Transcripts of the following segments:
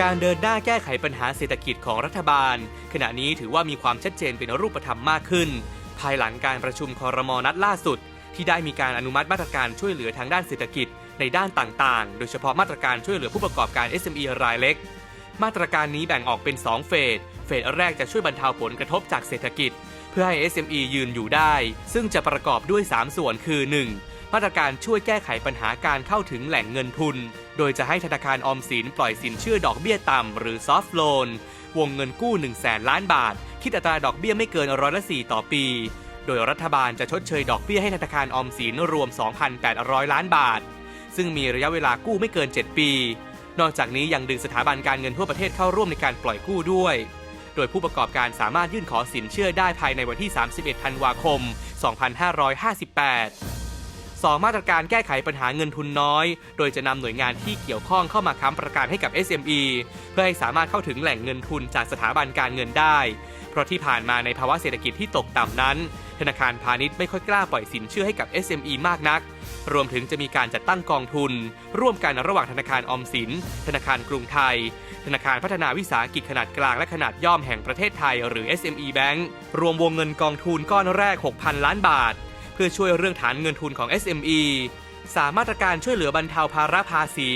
การเดินหน้าแก้ไขปัญหาเศรษฐกิจของรัฐบาล ขณะนี้ถือว่ามีความชัดเจนเป็นรูปธรรมมากขึ้น ภายหลังการประชุมคอรมอนัดล่าสุด ที่ได้มีการอนุมัติมาตรการช่วยเหลือทางด้านเศรษฐกิจในด้านต่างๆ โดยเฉพาะมาตรการช่วยเหลือผู้ประกอบการ SME รายเล็ก มาตรการนี้แบ่งออกเป็น 2 เฟส เฟสแรกจะช่วยบรรเทาผลกระทบจากเศรษฐกิจ เพื่อให้ SME ยืนอยู่ได้ ซึ่งจะประกอบด้วย 3 ส่วนคือ 1. มาตรการช่วยแก้ไขปัญหาการเข้าถึงแหล่งเงินทุน โดยจะให้ธนาคารออมสินปล่อยสินเชื่อดอกเบี้ยต่ำหรือซอฟ t ์โลนวงเงินกู้ 1 0 0 0 0แสนล้านบาท คิดอัตราดอกเบี้ยไม่เกินร้อยละ4ต่อปี โดยรัฐบาลจะชดเชยดอกเบี้ยให้ธนาคารออมสินรวม 2,800 ล้านบาท ซึ่งมีระยะเวลากู้ไม่เกิน 7 ปี นอกจากนี้ยังดึงสถาบันการเงินทั่วประเทศเข้าร่วมในการปล่อยกู้ด้วย โดยผู้ประกอบการสามารถยื่นขอสินเชื่อได้ภายในวันที่ 31 ธันวาคม 2558 สองมาตรการแก้ไขปัญหาเงินทุนน้อย โดยจะนำหน่วยงานที่เกี่ยวข้องเข้ามาค้ำประกันให้กับ SME เพื่อให้สามารถเข้าถึงแหล่งเงินทุนจากสถาบันการเงินได้ เพราะที่ผ่านมาในภาวะเศรษฐกิจที่ตกต่ำนั้น ธนาคารพาณิชย์ไม่ค่อยกล้าปล่อยสินเชื่อให้กับ SME มากนัก รวมถึงจะมีการจัดตั้งกองทุน ร่วมกันระหว่างธนาคารออมสิน ธนาคารกรุงไทย ธนาคารพัฒนาวิสาหกิจขนาดกลางและขนาดย่อมแห่งประเทศไทย หรือ SME Bank รวมวงเงินกองทุนก้อนแรก 6,000 ล้านบาท พื่อช่วยเรื่องฐานเงินทุนของ SME สามมาตรการช่วยเหลือบรรเทาภาระภาษี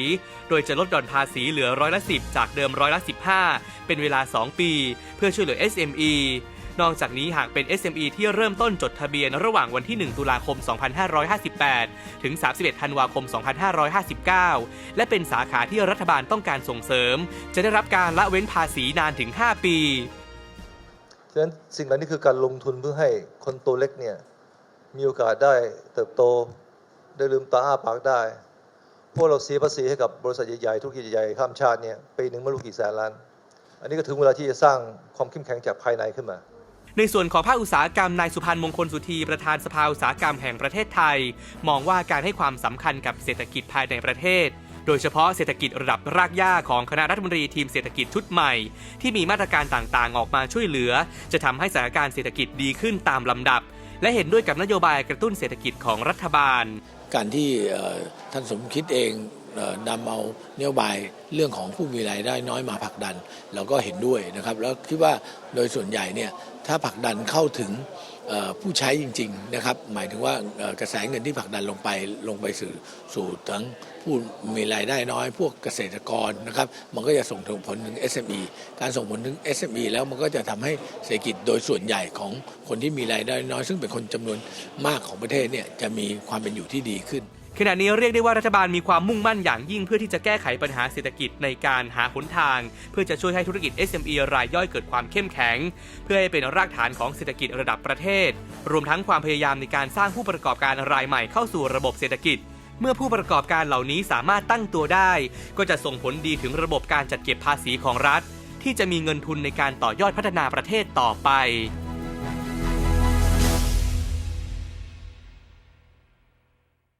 โดยจะลดหย่อนภาษีเหลือร้อยละ10จากเดิมร้อยละ 15 เป็นเวลา 2 ปี เพื่อช่วยเหลือ SME นอกจากนี้หากเป็น SME ที่เริ่มต้นจดทะเบียนระหว่างวันที่ 1 ตุลาคม 2558 ถึง 31 ธันวาคม 2559 และเป็นสาขาที่รัฐบาลต้องการส่งเสริม จะได้รับการละเว้นภาษีนานถึง 5 ปี ฉะนั้นสิ่งเหล่านี้คือการลงทุนเพื่อให้คนตัวเล็กเนี่ย มีโอกาสได้เติบโตได้ลืมตาอ้าปากได้ พวกเราเสียภาษีให้กับบริษัทใหญ่ๆธุรกิจใหญ่ๆข้ามชาติเนี่ยปีหนึ่งไม่รู้กี่แสนล้าน อันนี้ก็ถึงเวลาที่จะสร้างความเข้มแข็งจากภายในขึ้นมาในส่วนของภาคอุตสาหกรรมนายสุพันธ์มงคลสุธีประธานสภาอุตสาหกรรมแห่งประเทศไทย มองว่าการให้ความสำคัญกับเศรษฐกิจภายในประเทศ โดยเฉพาะเศรษฐกิจระดับรากหญ้าของคณะรัฐมนตรีทีมเศรษฐกิจชุดใหม่ ที่มีมาตรการต่างๆ ออกมาช่วยเหลือ จะทำให้สถานการณ์เศรษฐกิจดีขึ้นตามลำดับ และเห็นด้วยกับนโยบายกระตุ้นเศรษฐกิจของรัฐบาล การที่ท่านสมคิดเอง นำเอานโยบายเรื่องของผู้มีรายได้น้อยมาผลักดัน เราก็เห็นด้วยนะครับแล้วคิดว่าโดยส่วนใหญ่เนี่ยถ้าผลักดันเข้าถึงผู้ใช้จริงๆนะครับหมายถึงว่ากระแสเงินที่ผลักดันลงไปลงไปสู่สู่ทั้งผู้มีรายได้น้อย พวกเกษตรกรนะครับมันก็จะส่งผลถึง SME การส่งผลถึง SME แล้วมันก็จะทำให้เศรษฐกิจโดยส่วนใหญ่ของคนที่มีรายได้น้อย ซึ่งเป็นคนจำนวนมากของประเทศเนี่ยจะมีความเป็นอยู่ที่ดีขึ้น ขณะนี้เรียกได้ว่ารัฐบาลมีความมุ่งมั่นอย่างยิ่งเพื่อที่จะแก้ไขปัญหาเศรษฐกิจในการหาหนทาง เพื่อจะช่วยให้ธุรกิจ SME รายย่อยเกิดความเข้มแข็ง เพื่อให้เป็นรากฐานของเศรษฐกิจระดับประเทศ รวมทั้งความพยายามในการสร้างผู้ประกอบการรายใหม่เข้าสู่ระบบเศรษฐกิจ เมื่อผู้ประกอบการเหล่านี้สามารถตั้งตัวได้ ก็จะส่งผลดีถึงระบบการจัดเก็บภาษีของรัฐ ที่จะมีเงินทุนในการต่อยอดพัฒนาประเทศต่อไป